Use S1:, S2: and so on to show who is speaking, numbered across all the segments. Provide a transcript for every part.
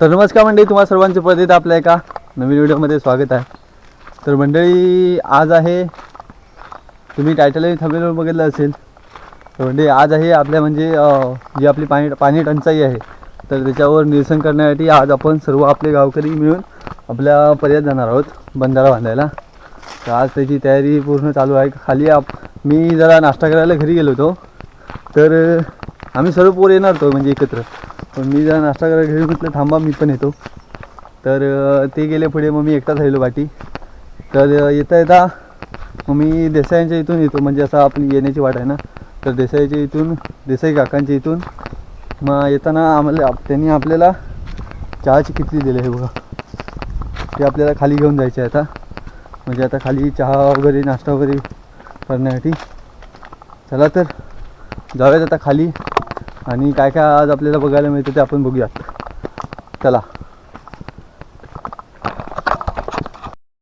S1: तर नमस्कार मंडळी तुम्हाला सर्वांचे परत आपल्या एका नवीन व्हिडिओमध्ये स्वागत आहे. तर मंडळी आज आहे तुम्ही टायटलही थंबनेलवर बघितलं असेल. तर मंडळी आज आहे आपल्या म्हणजे जी आपली पाणी पाणी टंचाई आहे तर त्याच्यावर निरसन करण्यासाठी आज आपण सर्व आपले गावकरी मिळून आपल्या पर्यात जाणार आहोत बंधारा बांधायला. तर आज त्याची तयारी पूर्ण चालू आहे. खाली आप मी जरा नाश्ता करायला घरी गेलो होतो. तर आम्ही सर्व पोर येणार होतो म्हणजे एकत्र. पण मी जरा नाश्ता करायला घरी म्हटलं थांबा मी पण येतो. तर ते गेले पुढे मग मी एकटाच राहिलो बाटी तर येता येता मग मी देसाईंच्या इथून येतो. म्हणजे असा आपण येण्याची वाट आहे ना? तर देसाईच्या इथून देसाई काकांच्या इथून मग येताना आम्हाला त्यांनी आपल्याला चहाची किती दिली आहे बघा. ते आपल्याला खाली घेऊन जायचे आहे आता. म्हणजे आता खाली चहा वगैरे नाश्ता वगैरे करण्यासाठी. चला तर जाऊयात आता खाली. आणि काय काय आज आपल्याला बघायला मिळतं ते आपण बघूयात. चला.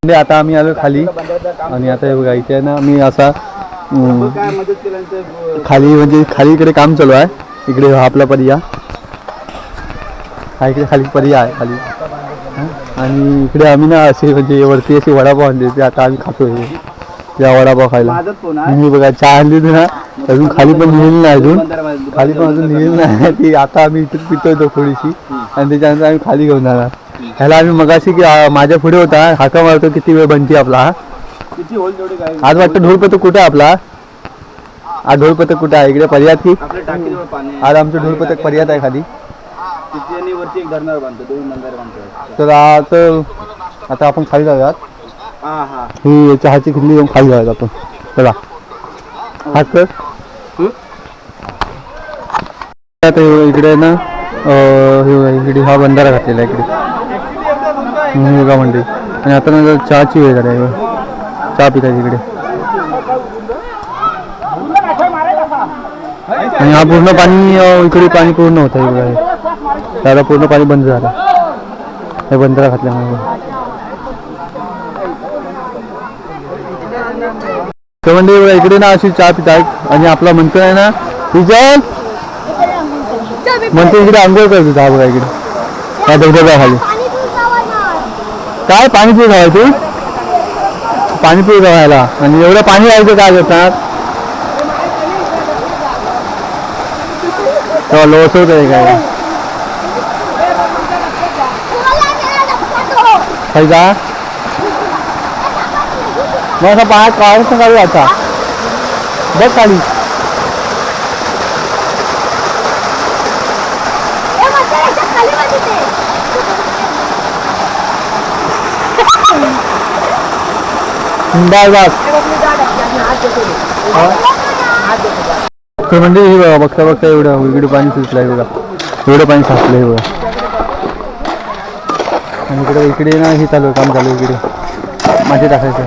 S1: म्हणजे आता आम्ही आलो खाली. आणि आता हे बघा इथे आहे ना मी असा खाली म्हणजे खाली इकडे काम चालू आहे. इकडे हा आपला पर्या हा इकडे खाली पर्या आहे खाली. हा? आणि इकडे आम्ही ना असे म्हणजे वरती असे वडापाव आणले ते आता आम्ही खातोय. या वडापाव खायला. मी बघा चहा आणली ना. अजून खाली पण लिहिलेली नाही अजून. खाली पण अजून लिहिलेली नाही. ती आता आम्ही इथेच पितोय तो थोडीशी. आणि त्याच्यानंतर आम्ही खाली घेऊन जाणार. ह्याला आम्ही मगाशी की माझ्या पुढे होता. हाका मारतो किती वेळ बनती आपला. हा आज वाटतं ढोलपथक कुठे आहे आपला? आज ढोलपथक कुठे आहे? इकडे पर्यात की. आज आमचं ढोलपथक पर्यात आहे खाली. तर आता आता आपण खाली जाऊयात.
S2: हा हा.
S1: ही चहाची घेऊन खाली जाऊयात आपण. चला. हात कर. आता इकडे ना इकडे हा बंधारा घातलेला आहे इकडे. हम्म, आणि आता ना चहाची वेळ झाली आहे चहा पितायची इकडे आणि हा पूर्ण पाणी इकडे पाणी पूर्ण होत आहे त्याला पूर्ण पाणी बंद झालं. हे बंधारा घातल्यामुळे म्हणजे इकडे ना अशी चहा पिताय आणि आपला मंत्र आहे ना विजय! मंत्र इकडे आंघोळ करतो चहा बघा इकडे. त्या धबधब्या खाली. काय? पाणी पिऊ खावाय तू? पाणी पिऊ खावायला आणि एवढं पाणी यायचं काय करतात तेव्हा लोस होत आहे काय? खायचा मग असं पाण्यात काढायचं काढू आता बघ खाली. बाय बस तर म्हणजे हे बघा बघता बघता एवढं इकडे पाणी सुटलंय बघा. एवढं पाणी साचलंय बघा. आणि इकडे इकडे ना हे चालू आहे काम चालू आहे इकडे. माझे टाकायचं.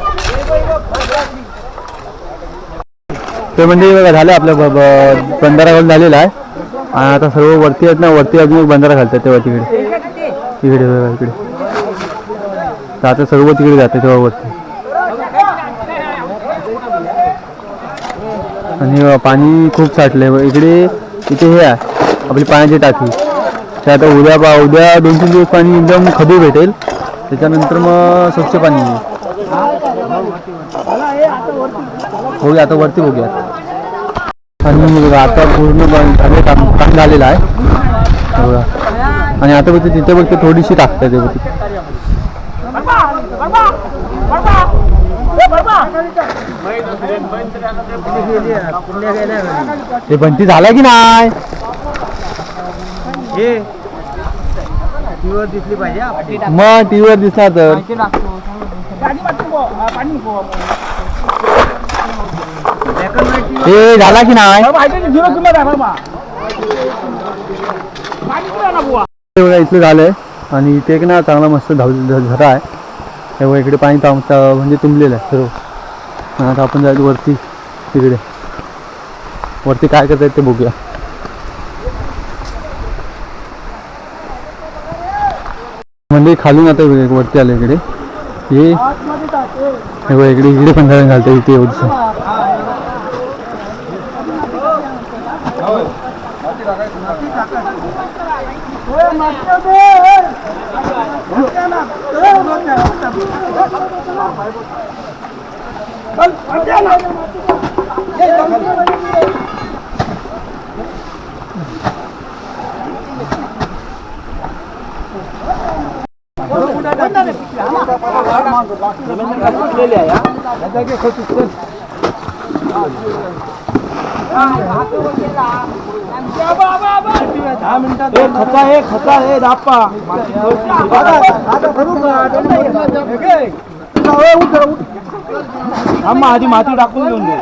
S1: म्हणजे बघा झालं आपलं ब- ब- झालेला आहे. आणि आता सर्व वरती आहेत ना वरती अजून एक बंधारा घालतात तेव्हा तिकडे. तिकडे बघा इकडे. तर आता सर्व तिकडे जाते तेव्हा वरती. आणि पाणी खूप साठलंय. बघ. इकडे इथे हे आहे आपली पाण्याची टाकी. ते आता उद्या बा उद्या दोन तीन दिवस पाणी एकदम खबू भेटेल. त्याच्यानंतर मग स्वच्छ पाणी येईल. आता वरती बघूया आणि आता पूर्ण बंद काम झालेलं आहे. बघा आणि आता बघते तिथे बघते थोडीशी टाकतात ते बघते ते बंटी झाला की नाही?
S2: टीव्हीवर दिसली पाहिजे आपली.
S1: मग टीव्हीवर दिसणार तर.
S2: पाणी
S1: हे झाला की नाही? बघा इथलं झालंय. आणि इथे एक ना चांगला मस्त झरा आहे. हे बघा इकडे पाणी ताम म्हणजे तुंबलेलं आहे. सर्व. आता आपण जायचं वरती तिकडे. वरती काय करतायत ते बघूया. म्हणजे खालून आता वरती आलं इकडे. हे इकडे इकडे पण घालतं ले लिया यार घालतं इथे एवढंसं
S2: खचा हे खचा हे दापा आम्हा आधी माती टाकून घेऊन दे.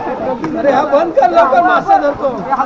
S1: हा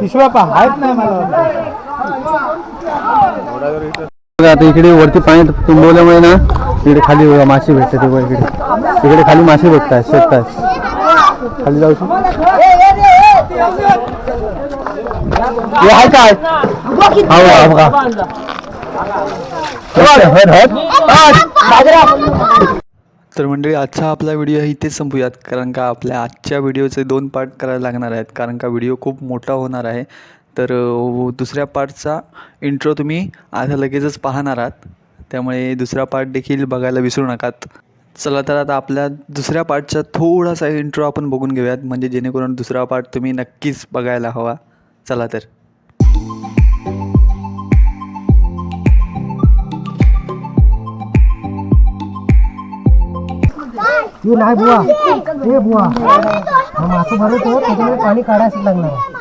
S2: पिशव्या पहा आहेत नाही मला.
S1: बघा आता इकडे वरती पाणी तुंबवल्यामुळे ना इकडे खाली मासे भेटतात इकडे. इकडे खाली मासे भेटतात शेकतात खाली जाऊ शकतो. हे आहे काय? हा बघा, तर मंडळी आजचा आपला व्हिडिओ इथेच संपूयात. कारण का आपल्या आजच्या व्हिडिओचे दोन पार्ट करायला लागणार आहेत. कारण का व्हिडिओ खूप मोठा होणार आहे. तर दुसऱ्या पार्टचा इंट्रो तुम्ही आता लगेचच पाहणार आहात. त्यामुळे दुसरा पार्ट देखील बघायला विसरू नकात. चला तर आता आपल्या दुसऱ्या पार्टचा थोडासा इंट्रो आपण बघून घेऊयात. म्हणजे जेणेकरून दुसरा पार्ट तुम्ही नक्कीच बघायला हवा. चला तर.
S3: हे नाही बुवा. हे बुवा. हा मासे भरतो त्याच्यामुळे पाणी काढायचं लागणार आहे.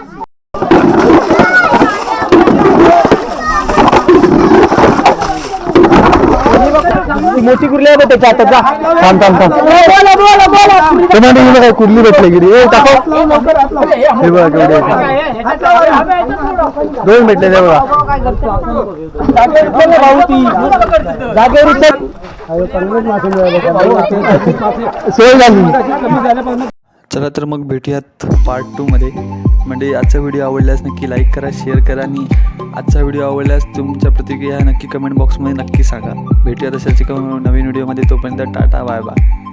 S1: मोठी कुर्ली आहे त्याच्या त्याचा थांब थांब थांब. ते हे बघा कुर्ली भेटली गिरी ए टाको हे बघा केवढे आहेत. दोन भेटले ते बघा.
S2: जागेवर उचल.
S1: सोय झाली. चला तर मग भेटूयात पार्ट टूमध्ये म्हणजे आजचा व्हिडिओ आवडल्यास नक्की लाईक करा शेअर करा आणि आजचा व्हिडिओ आवडल्यास तुमच्या प्रतिक्रिया नक्की कमेंट बॉक्समध्ये नक्की सांगा. भेटूया तशाच एका नवीन व्हिडिओमध्ये तोपर्यंत टाटा बाय बाय